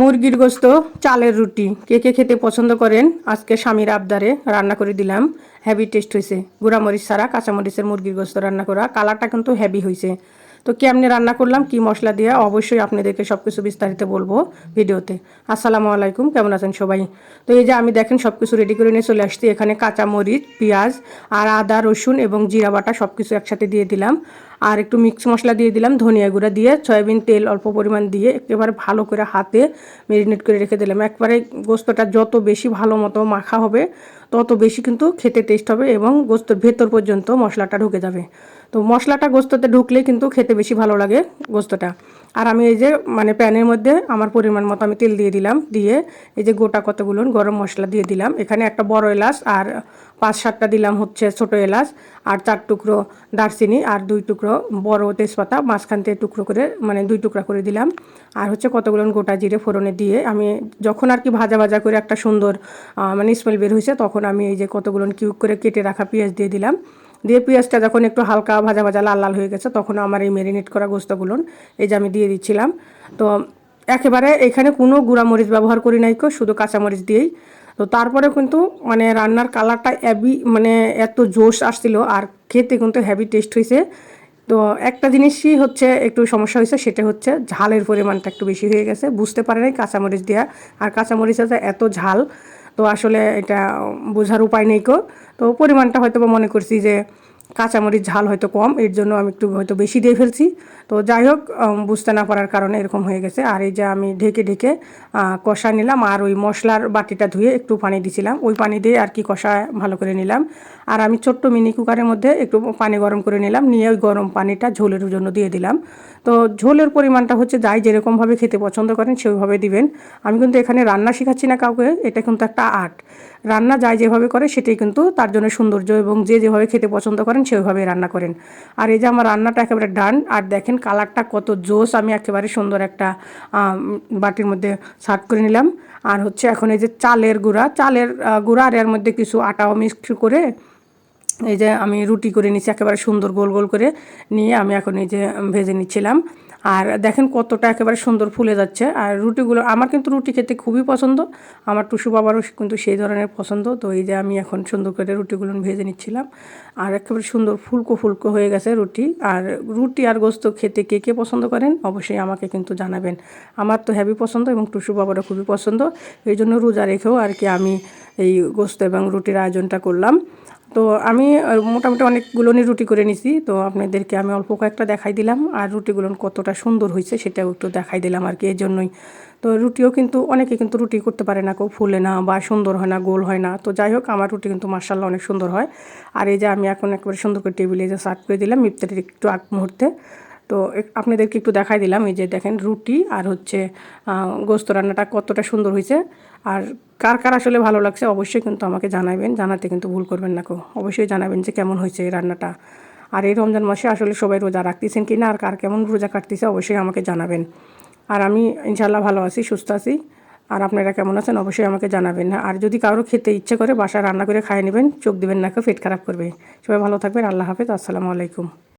মুরগির গোস্ত, চালের রুটি, কে কে খেতে পছন্দ করেন? আজকে স্বামীর আবদারে রান্না করে দিলাম। হেভি টেস্ট হয়েছে গুঁড়ামরিচ ছাড়া কাঁচামরিচের মুরগির গোস্ত রান্না করা। কালারটা কিন্তু হ্যাভি হয়েছে তো কেমনি রান্না করলাম, কি মশলা দিয়ে, অবশ্যই আপনাদেরকে সব কিছু বিস্তারিত বলব ভিডিওতে। আসসালামু আলাইকুম, কেমন আছেন সবাই? তো এই যে আমি দেখেন সব কিছু রেডি করে নিয়ে চলে আসছি। এখানে কাঁচামরিচ, পেঁয়াজ আর আদা, রসুন এবং জিরা বাটা সব কিছু একসাথে দিয়ে দিলাম। আর একটু মিক্স মশলা দিয়ে দিলাম, ধনিয়া গুঁড়া দিয়ে, সয়াবিন তেল অল্প পরিমাণ দিয়ে একেবারে ভালো করে হাতে মেরিনেট করে রেখে দিলাম। একবারে গোস্তটা যত বেশি ভালো মতো মাখা হবে, তত বেশি কিন্তু খেতে টেস্ট হবে এবং গোস্তর ভেতর পর্যন্ত মশলাটা ঢুকে যাবে। তো মশলাটা গোস্ততে ঢুকলে কিন্তু খেতে বেশি ভালো লাগে গোস্তটা। আর আমি এই যে মানে প্যানের মধ্যে আমার পরিমাণ মতো আমি তেল দিয়ে দিলাম, দিয়ে এই যে গোটা কতগুলো গরম মশলা দিয়ে দিলাম। এখানে একটা বড় এলাচ আর পাঁচ সাতটা দিলাম হচ্ছে ছোট এলাচ আর চার টুকরো দারচিনি আর দুই টুকরো বড় তেজপাতা, মাঝখান থেকে টুকরো করে মানে দুই টুকরা করে দিলাম। আর হচ্ছে কতগুলো গোটা জিরে ফোড়নে দিয়ে আমি যখন আর কি ভাজা ভাজা করে একটা সুন্দর মানে স্মেল বের হয়েছে, তখন আমি এই যে কতগুলো কিউব করে কেটে রাখা পেঁয়াজ দিয়ে দিলাম। দিয়ে পেঁয়াজটা যখন একটু হালকা ভাজা ভাজা লাল লাল হয়ে গেছে, তখন আমার এই ম্যারিনেট করা গোস্তগুলো এই যে আমি দিয়ে দিচ্ছিলাম। তো একেবারে এখানে কোনো গুঁড়া মরিচ ব্যবহার করি নাই শুধু কাঁচামরিচ দিয়েই। তো তারপরে কিন্তু মানে রান্নার কালারটা অ্যাবি মানে এত জোশ আসছিল আর খেতে কিন্তু হ্যাভি টেস্ট হয়েছে তো একটা জিনিসই হচ্ছে একটু সমস্যা হয়েছে সেটা হচ্ছে ঝালের পরিমাণটা একটু বেশি হয়ে গেছে। বুঝতে পারে নাই কাঁচামরিচ দেওয়া আর কাঁচামরিচ আছে এত ঝাল তো আসলে এটা বোঝার উপায় নেই কো। তো পরিমাণটা হয়তো মনে করছি যে কাঁচামরিচ ঝাল হয়তো কম, এর জন্য আমি একটু হয়তো বেশি দিয়ে ফেলছি। তো যাই হোক বুঝতে না পারার কারণে এরকম হয়ে গেছে। আর এই যে আমি ঢেকে ঢেকে কষা নিলাম, আর ওই মশলার বাটিটা ধুয়ে একটু পানি দিছিলাম। ওই পানি দিয়ে আর কি কষা ভালো করে নিলাম। আর আমি ছোট্ট মিনি কুকারের মধ্যে একটু পানি গরম করে নিলাম, নিয়ে ওই গরম পানিটা ঝোলের জন্য দিয়ে দিলাম। তো ঝোলের পরিমাণটা হচ্ছে যাই যেরকমভাবে খেতে পছন্দ করেন সেইভাবে দিবেন। আমি কিন্তু এখানে রান্না শেখাচ্ছি না কাউকে, এটা কিন্তু একটা আর্ট। রান্না যাই যেভাবে করে সেটাই কিন্তু তার জন্য সৌন্দর্য এবং যে যেভাবে খেতে পছন্দ করেন সেভাবে রান্না করেন। আর এই যে আমার রান্নাটা একেবারে ডান, আর দেখেন কালারটা কত জোস, আমি একেবারে সুন্দর একটা বাটির মধ্যে সার্ভ করে নিলাম। আর হচ্ছে এখন এই যে চালের গুঁড়া চালের গুঁড়া আর এর মধ্যে কিছু আটাও মিক্স করে এই যে আমি রুটি করে নিচ্ছি একেবারে সুন্দর গোল গোল করে নিয়ে আমি এখন এই যে ভেজে নিচ্ছিলাম। আর দেখেন কতটা একেবারে সুন্দর ফুলে যাচ্ছে। আর রুটিগুলো, আমার কিন্তু রুটি খেতে খুবই পছন্দ। আমার টুসু বাবারও কিন্তু সেই ধরনের পছন্দ। তো এই যে আমি এখন সুন্দর করে রুটিগুলো ভেজে নিচ্ছিলাম। আর একেবারে সুন্দর ফুলকো ফুলকো হয়ে গেছে রুটি। আর রুটি আর গোস্ত খেতে কে কে পছন্দ করেন? অবশ্যই আমাকে কিন্তু জানাবেন। আমার তো হ্যাভি পছন্দ এবং টুসু বাবারও খুবই পছন্দ। এই জন্য রোজা রেখেও আর কি আমি এই গোস্ত এবং রুটির আয়োজনটা করলাম। তো আমি মোটামুটি অনেকগুলোনই রুটি করে নিছি। তো আপনাদেরকে আমি অল্প কয়েকটা দেখাই দিলাম আর রুটিগুলো কতটা সুন্দর হয়েছে সেটাও একটু দেখাই দিলাম আর কি এই জন্যই তো রুটিও কিন্তু, অনেকে কিন্তু রুটি করতে পারে না কেউ ফুলে না বা সুন্দর হয় না, গোল হয় না। তো যাই হোক, আমার রুটি কিন্তু মার্শাল্লাহ অনেক সুন্দর হয়। আর এই যে আমি এখন একবারে সুন্দর করে টেবিলে যে সার্ভ করে দিলাম ইফতারের একটু আগ মুহূর্তে। তো আপনাদেরকে একটু দেখাই দিলাম, এই যে দেখেন রুটি আর হচ্ছে গোস্ত রান্নাটা কতটা সুন্দর হয়েছে। আর কার কার আসলে ভালো লাগছে অবশ্যই কিন্তু আমাকে জানাবেন। জানাতে কিন্তু ভুল করবেন না কো অবশ্যই জানাবেন যে কেমন হয়েছে এই রান্নাটা। আর এই রমজান মাসে আসলে সবাই রোজা রাখতেছেন কি না? আর কার কেমন রোজা কাটতেছে অবশ্যই আমাকে জানাবেন। আর আমি ইনশাল্লাহ ভালো আছি, সুস্থ আছি। আর আপনারা কেমন আছেন অবশ্যই আমাকে জানাবেন। আর যদি কারও খেতে ইচ্ছে করে বাসায় রান্না করে খাইয়ে নেবেন, চোখ দেবেন না কেউ, পেট খারাপ করবে। সবাই ভালো থাকবেন, আল্লাহ হাফেজ, আসসালামু আলাইকুম।